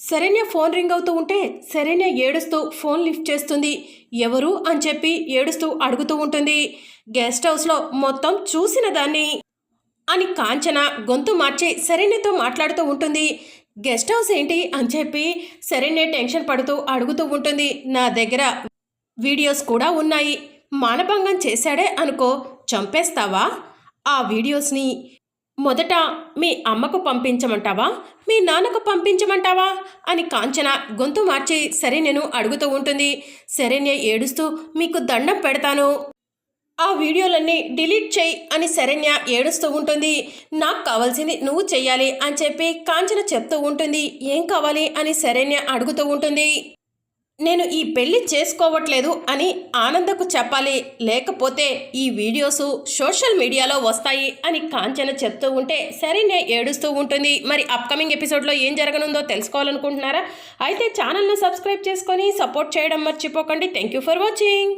Saranya phone ring అవుతూ ఉంటే శరణ్య ఏడుస్తూ ఫోన్ లిఫ్ట్ చేస్తుంది. ఎవరు అని చెప్పి ఏడుస్తూ అడుగుతూ ఉంటుంది. గెస్ట్ హౌస్లో మొత్తం చూసిన దాన్ని అని కాంచన గొంతు మార్చి శరణ్యతో మాట్లాడుతూ ఉంటుంది. గెస్ట్ హౌస్ ఏంటి అని చెప్పి శరణ్య టెన్షన్ పడుతూ అడుగుతూ ఉంటుంది. నా దగ్గర వీడియోస్ కూడా ఉన్నాయి. మానభంగం చేశాడే అనుకో చంపేస్తావా? ఆ వీడియోస్ని మొదట మీ అమ్మకు పంపించమంటావా? మీ నాన్నకు పంపించమంటావా? అని కాంచన గొంతు మార్చి శరణ్యను అడుగుతూ ఉంటుంది. శరణ్య ఏడుస్తూ మీకు దండం పెడతాను. ఆ వీడియోలన్నీ డిలీట్ చేయి అని శరణ్య ఏడుస్తూ ఉంటుంది. నాకు కావాల్సింది నువ్వు చెయ్యాలి అని చెప్పి కాంచన చెప్తూ ఉంటుంది. ఏం కావాలి? అని శరణ్య అడుగుతూ ఉంటుంది. నేను ఈ పెళ్ళి చేసుకోవట్లేదు అని ఆనందకు చెప్పాలి లేకపోతే ఈ వీడియోస్ సోషల్ మీడియాలో వస్తాయి అని కాంచన చెప్తూ ఉంటే సరేనే ఏడుస్తూ ఉంటుంది. మరి అప్కమింగ్ ఎపిసోడ్లో ఏం జరగనుందో తెలుసుకోవాలనుకుంటున్నారా? అయితే ఛానల్ను సబ్స్క్రైబ్ చేసుకొని సపోర్ట్ చేయడం మర్చిపోకండి. Thank you for watching.